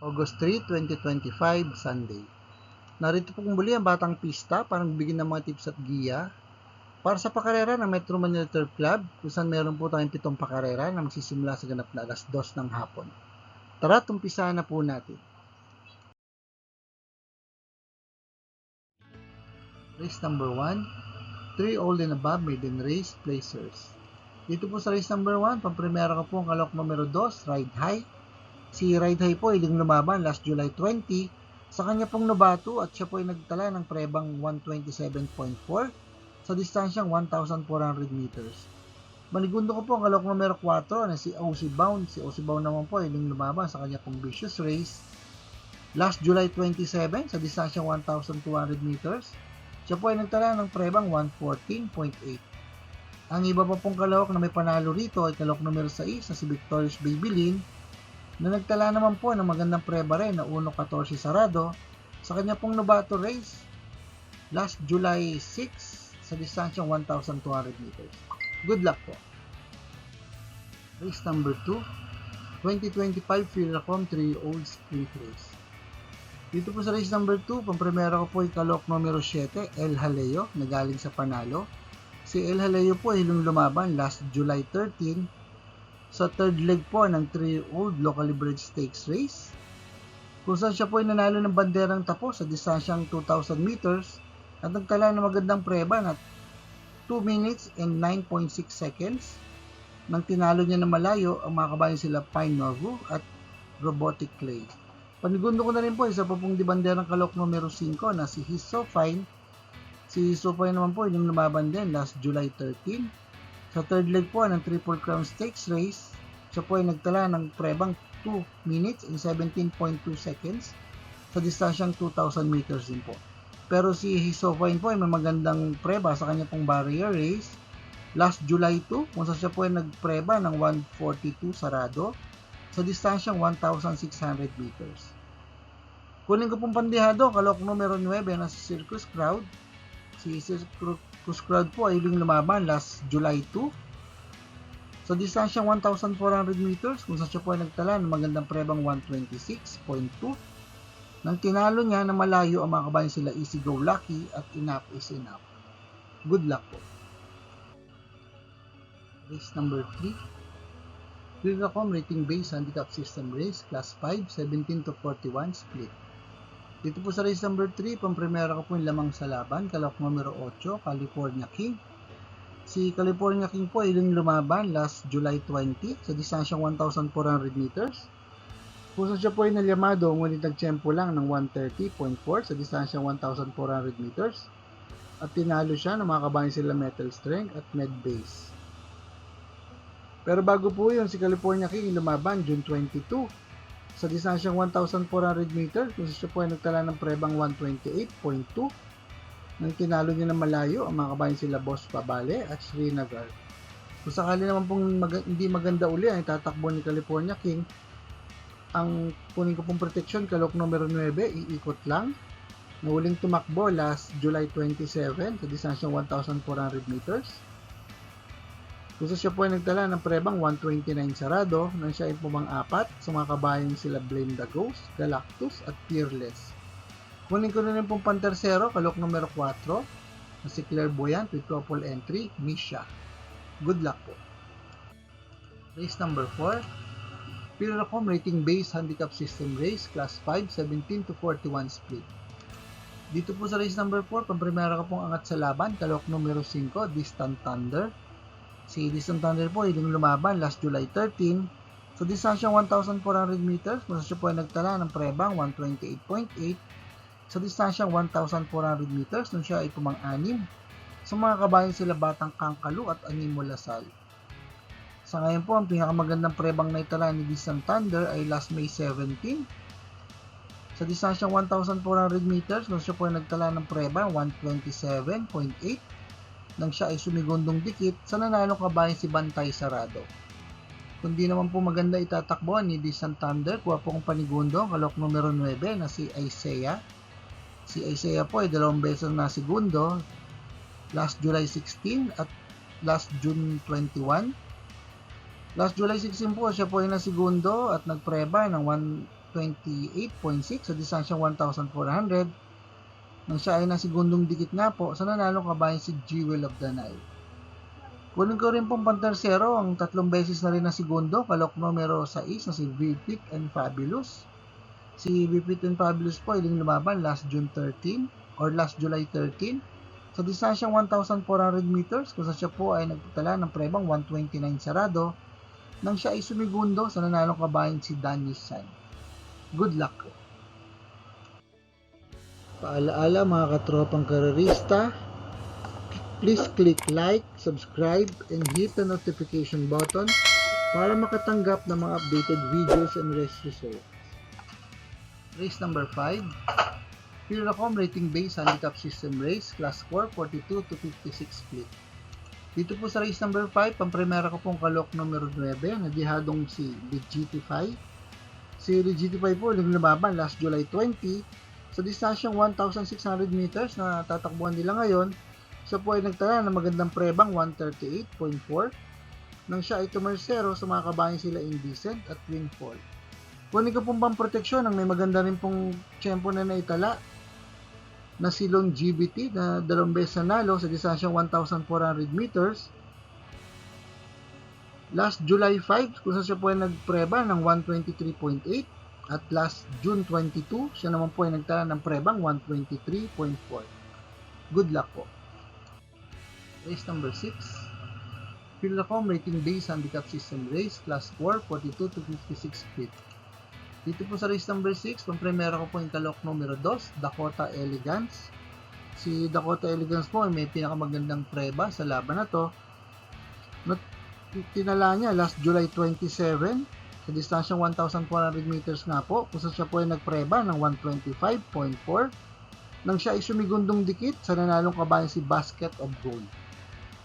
August 3, 2025, Sunday. Narito po muli ang Batang Pista para bigyan ng mga tips at giya para sa pakarera ng Metro Manila Turf Club kung saan meron po tayong pitong pakarera na magsisimula sa ganap na alas 2 ng hapon. Tara, tumpisahan na po natin. Race number 1, 3 old and above maiden race placers. Dito po sa race number 1, pampremera ko po ang kalok numero 2, Ride High. Si Ride High po ay lumaban last July 20 sa kanya pong nobato at siya po ay nagtala ng prebang 127.4 sa distansyang 1,400 meters. Manigundo ko po ang kalok numero 4 na si OC Bound. Si OC Bound naman po ay lumaban sa kanya pong vicious race last July 27 sa distansyang 1,200 meters. Siya po ay nagtala ng prebang 114.8. Ang iba pa pong kalawak na may panalo rito ay kalawak numero 6 na si Victorious Babylin na nagtala naman po ng magandang preba rin na 1.14 sarado sa kanya pong Novato race last July 6 sa distansyang 1,200 meters. Good luck po! Race number 2 2025 Philracom 3-year-old sprint race. Dito po sa race number 2, pampremera ko po ay kalok numero 7, El Haleo, na galing sa Panalo. Si El Haleo po ay lumaban last July 13 sa third leg po ng 3-year-old locally bred stakes race kung saan siya po ay nanalo ng banderang tapos sa distansyang 2,000 meters at nagtala ng magandang preba na 2 minutes and 9.6 seconds nang tinalo niya na malayo ang mga kabayan sila Pine Novo at Robotic Clay. Panigundo ko na rin po isa pa pong di banderang kalok numero 5 na si He's So Fine. Si Fine naman po yung lumaban din last July 13 sa third leg po ng Triple Crown Stakes race, siya po ay nagtala ng prebang 2 minutes and 17.2 seconds sa distansyang 2,000 meters din po. Pero si Hisofine po ay may magandang preba sa kanya pong barrier race last July 2 kung saan siya po ay nagpreba ng 142 sarado sa distansyang 1,600 meters. Kunin ko pong pandihado, kalok numero 9 na si Circus Crowd. Si Circus Crowd po ay yung lumaban last July 2 sa distansyang 1,400 meters kung saan siya po ay nagtala ng magandang prebang 126.2 nang tinalo niya na malayo ang mga kabayan sila Easy Go Lucky at Enough is Enough. Good luck po. Race number 3. Vilracom Rating Base Handicap System Race Class 5, 17 to 41 split. Dito po sa race number 3, pampremera ko po yung lamang sa laban, kalok numero 8, California King. Si California King po ay yung lumaban last July 20 sa distansyang 1,400 meters. Kung siya po ay nalyamado, ngunit nagtsempo lang ng 130.4 sa distansyang 1,400 meters. At tinalo siya ng mga kabayan sila Metal Strength at Med Base. Pero bago po yun, si California King lumaban June 22 sa distansyang 1,400 meters kung siya po ay nagtala ng prebang 128.2 nang tinalo niya ng malayo ang mga kabayan sila Boss Pabale at Srinagar. Kung sakali naman pong mag- hindi maganda uli ang tatakbo ni California King, ang kunin ko pong protection kalok numero 9, iikot lang. Na uling tumakbo last July 27 sa distansyang 1,400 meters. Kung siya po ay nagtala ng prebang 129 sarado nang siya ay pumang-apat sa mga kabayan sila Blame the Ghost, Galactus at Fearless. Kunin ko na rin pong pantersero, kalok numero 4 na si Clairvoyant with couple entry, Misha. Good luck po. Race number 4 Piracom Rating Base Handicap System Race Class 5, 17 to 41 split. Dito po sa race number 4, pampremera ko pong angat sa laban, kalok numero 5, Distant Thunder. Si Distant Thunder po yung lumaban last July 13 sa distansyang 1,400 meters. Kung siya po ay nagtala ng prebang 128.8 sa distansyang 1,400 meters nung siya ay pumang-anim. Sa mga kabayan sila Batang Kangkalu at Animo Lasal. Sa ngayon po, ang pinakamagandang prebang na itala ni Distant Thunder ay last May 17 sa distansyang 1,400 meters nung siya po ay nagtala ng preba 127.8 nang siya ay sumigundong dikit sa nanalong kabayan si Bantay Sarado. Kung di naman po maganda itatakbo ni Distant Thunder, kuha po kong panigundo ang kalok numero 9 na si Isaiah. Si Isaiah po ay dalawang beses na segundo last July 16 at last June 21. Last July 16 po siya po ay na segundo at nagpreba ng 128.6 sa distansyang 1,400 nang siya ay nasigundong dikit nga po sa nanalong kabayan si Jewel of the Nile. Kunin ko rin pong pantersero ang tatlong beses na rin na segundo, kalok numero 6 na si Vipit and Fabulous. Si Vipit and Fabulous po ay lumaban last June 13 or last July 13 sa distansyang 1,400 meters kung siya po ay nagtala ng prebang 129 sarado nang siya ay sumigundo sa nanalong kabayan si Daniel San. Good luck. Paalaala mga katropang karerista, please click like, subscribe, and hit the notification button para makatanggap ng mga updated videos and race results. Race number 5, Piracom Rating Base Handicap System Race, Class 4, 42 to 56 split. Dito po sa race number 5, pampremera ko pong kalok numero 9 na dihadong si Legiti5. Si Legiti5 po, yung lumaban last July 20 sa distansyang 1,600 meters na tatakbuhan nila ngayon. Siya po ay nagtala ng magandang prebang 138.4 nang siya ay tumersero sa mga kabayan sila Indecent at Windfall. Kunin ko pong proteksyon ang may maganda rin pong tiyempo na naitala na si Longevity na dalawang beses nanalo sa distansyang 1,400 meters. Last July 5, kung saan siya po ay nagpreba ng 123.8 at last June 22, siya naman po ay nagtala ng prebang 123.4. Good luck po. Race number 6. Philacom Rating Base Handicap System Race, Class 4, 42 to 56 feet. Dito po sa race number 6, pampremera ko po yung kalok numero 2, Dakota Elegance. Si Dakota Elegance po ay may pinakamagandang preba sa laban na to. Tinala niya last July 27 sa distansyang 1,400 meters nga po, kung siya po ay nagpreba ng 125.4 nang siya ay sumigundong dikit sa nanalong kabayan si Basket of Gold.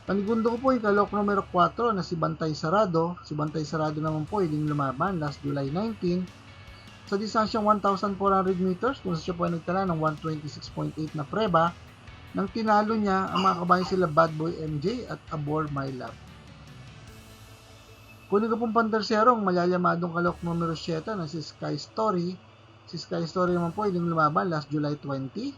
Panigundo ko po yung kalok numero 4 na si Bantay Sarado. Si Bantay Sarado naman po din lumaban last July 19 sa distansyang 1,400 meters kung siya po ay nagtala ng 126.8 na preba nang tinalo niya ang mga kabayan sila Bad Boy MJ at Abor My Love. Kunin ko pong pantersero ang malalamadong kalok numero 7 na si Sky Story. Si Sky Story naman po ay lumaban last July 20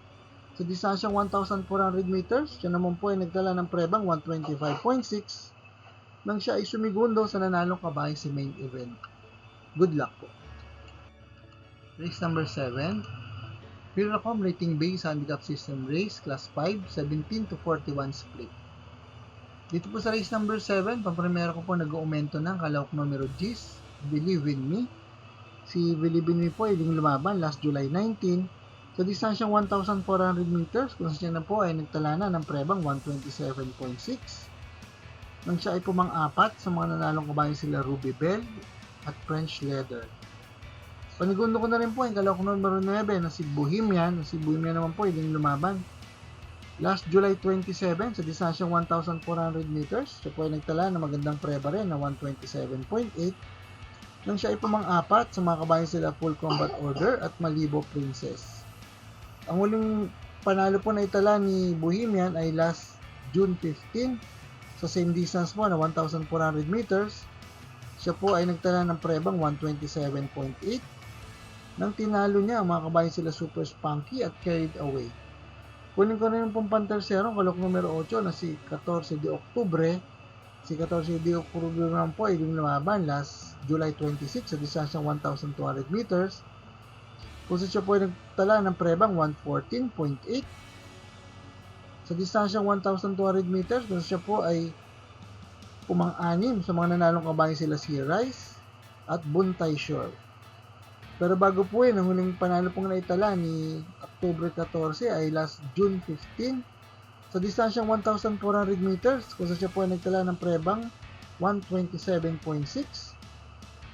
sa distansyang 1,400 meters, siya naman po ay nagtala ng prebang 125.6 nang siya ay sumigundo sa nanalong kabahay sa main event. Good luck po. Race number 7. Piracom Rating Base Handicap System Race, Class 5, 17 to 41 split. Dito po sa race number 7, pampremera ko po nag-aumento ng kalawak numero 10, Believe in Me. Si Believe in Me po ay din lumaban last July 19 sa distansyang 1,400 meters, kung siya na po ay nagtala na ng prebang 127.6. Nang siya ay pumang-apat sa mga nanalong kabayan sila Ruby Bell at French Leather. Panigundo ko na rin po yung kalawak numero 9 na si Bohemian. Si Bohemian naman po ay din lumaban. Last July 27 sa distansyang 1,400 meters, siya po ay nagtala ng magandang preba rin na 127.8 nang siya ay pumang-apat sa mga kabayan sila Full Combat Order at Malibo Princess. Ang huling panalo po na itala ni Bohemian ay last June 15 sa same distance po na 1,400 meters. Siya po ay nagtala ng prebang 127.8 nang tinalo niya ang mga kabayan sila Super Spunky at Carried Away. Kunin ko na yung pong pantersero, kalok numero 8 na si 14 de Oktubre. Si 14 de Oktubre naman po ay lumaban last July 26 sa distansyang 1,200 meters saan siya po ay nagtala ng prebang 114.8 sa distansyang 1,200 meters kung siya po ay pumang-anim sa mga nanalong kabayan sila si Rice at Buntay Shore. Pero bago po yun, ang huling panalo pong naitala ni October 14 ay last June 15 sa distansyang 1,400 meters kung saan siya po ay nagtala ng prebang 127.6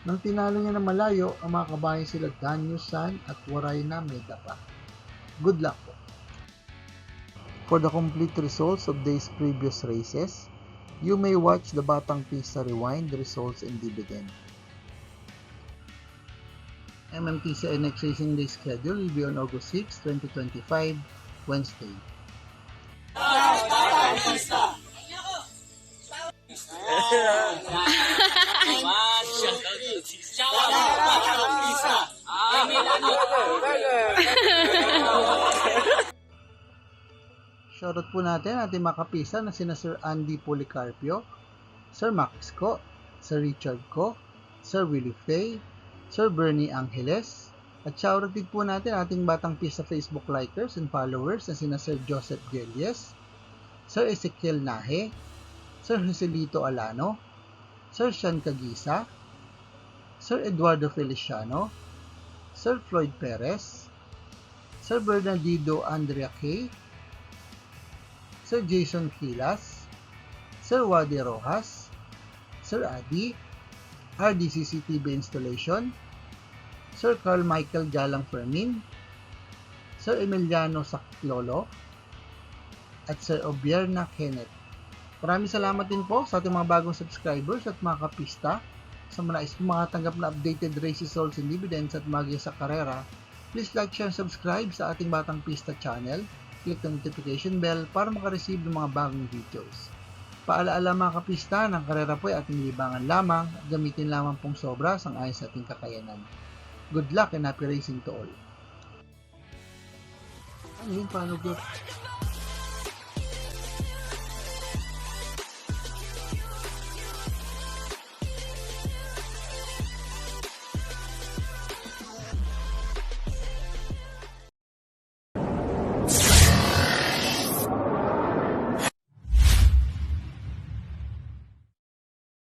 nang tinalo niya na malayo ang mga kabayan sila Danyo San at Waray na Medapa. Good luck po. For the complete results of these previous races, you may watch the Batang Pista Rewind results and dividend. MMTC NX Racing Day schedule will be on August 6, 2025, Wednesday. Shoutout po natin ating mga kapisa na sina Sir Andy Policarpio, Sir Max Co, Sir Richard Co, Sir Willie Fay, Sir Bernie Angeles, at shoutout din po natin ating batang pisa Facebook likers and followers na sina Sir Joseph Gelies, Sir Ezekiel Nahe, Sir Joselito Alano, Sir Sean Cagisa, Sir Eduardo Feliciano, Sir Floyd Perez, Sir Bernardino Andrea K, Sir Jason Kilas, Sir Wadi Rojas, Sir Adi, RDCC TV Installation, Sir Carl Michael Galang Fermin, Sir Emiliano Saklolo, at Sir Obierna Kenneth. Maraming salamat din po sa ating mga bagong subscribers at mga kapista sa mga nais po makatanggap na updated race results and dividends at magya sa karera. Please like, share, and subscribe sa ating Batang Pista channel. Click the notification bell para makareceive ng mga bagong videos. Paalaala mga kapista, ng karera po ay ating libangan lamang at gamitin lamang pong sobra sang ayon sa ating kakayanan. Good luck and happy racing to all. Ano yun? Paano?